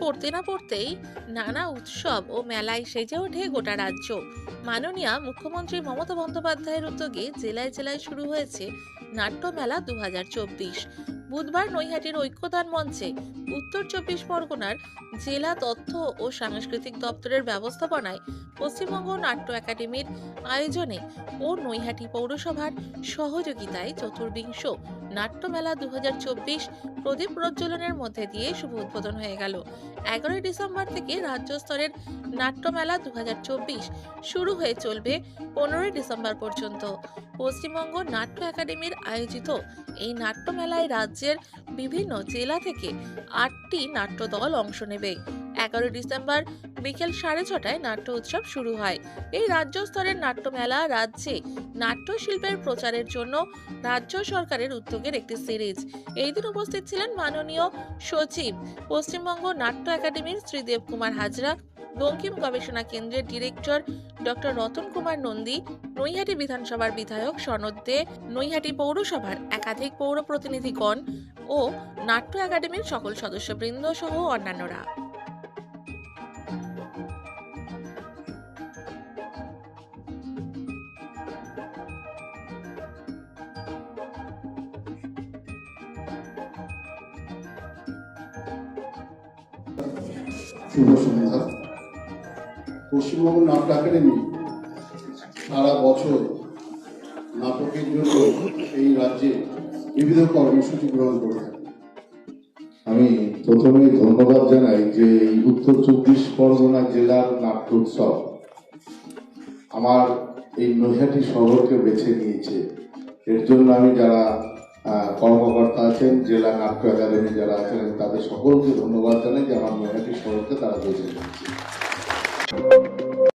মুহূর্তেই নানা উৎসব ও মেলায় সেজে ওঠে গোটা রাজ্য। মাননীয় মুখ্যমন্ত্রী মমতা বন্দ্যোপাধ্যায়ের উদ্যোগে জেলায় জেলায় শুরু হয়েছে নাট্যমেলা দুহাজার চব্বিশ। বুধবার নৈহাটির ঐক্যদান মঞ্চে উত্তর চব্বিশ পরগনার জেলা তথ্য ও সাংস্কৃতিক দপ্তরের ব্যবস্থাপনায় পশ্চিমবঙ্গ নাট্য একাডেমির আয়োজনে ও নৈহাটি পৌরসভার সহযোগিতায় চতুর্বিংশ নাট্যমেলা দু হাজার চব্বিশ প্রদীপ প্রজ্বলনের মধ্যে দিয়ে শুভ উদ্বোধন হয়ে গেল। এগারোই ডিসেম্বর থেকে রাজ্য স্তরের নাট্যমেলা দু হাজার চব্বিশ শুরু হয়ে চলবে পনেরোই ডিসেম্বর পর্যন্ত। পশ্চিমবঙ্গ নাট্য একাডেমির আয়োজিত এই নাট্যমেলায় রাজ্যের বিভিন্ন জেলা থেকে আটটি নাট্যদল অংশ নেবে। এগারোই ডিসেম্বর বিকেল সাড়ে ছটায় নাট্য উৎসব শুরু হয়। এই রাজ্য স্তরের নাট্যমেলা রাজ্যে নাট্যশিল্পের প্রচারের জন্য রাজ্য সরকারের উদ্যোগের একটি সিরিজ। এই দিন উপস্থিত ছিলেন মাননীয় সচিব পশ্চিমবঙ্গ নাট্য একাডেমির শ্রীদেব কুমার হাজরা। বঙ্কিম গবেষণা কেন্দ্রের ডিরেক্টর ডক্টর রতন কুমার নন্দী, নৈহাটি বিধানসভার বিধায়ক সনদ দে, নৈহাটি পৌরসভার একাধিক পৌর প্রতিনিধিগণ ও নাট্য একাডেমির সকল সদস্যবৃন্দ সহ অন্যান্যরা। শুভ সন্ধ্যা। পশ্চিমবঙ্গ নাট্য একাডেমি সারা বছর নাটকের জন্য এই রাজ্যে বিবিধ কর্মসূচি গ্রহণ করে আমি প্রথমে ধন্যবাদ জানাই যে এই উত্তর চব্বিশ পরগনা জেলার নাট্য উৎসব আমার এই নৈহাটি শহরকে বেছে নিয়েছে। এর জন্য আমি যারা কর্মকর্তা আছেন, জেলা নাট্য একাডেমি যারা আছেন, তাদের সকলকে ধন্যবাদ জানাই যে আমার নৈহাটি শহরকে তারা বেছে নিয়েছে। Thank you.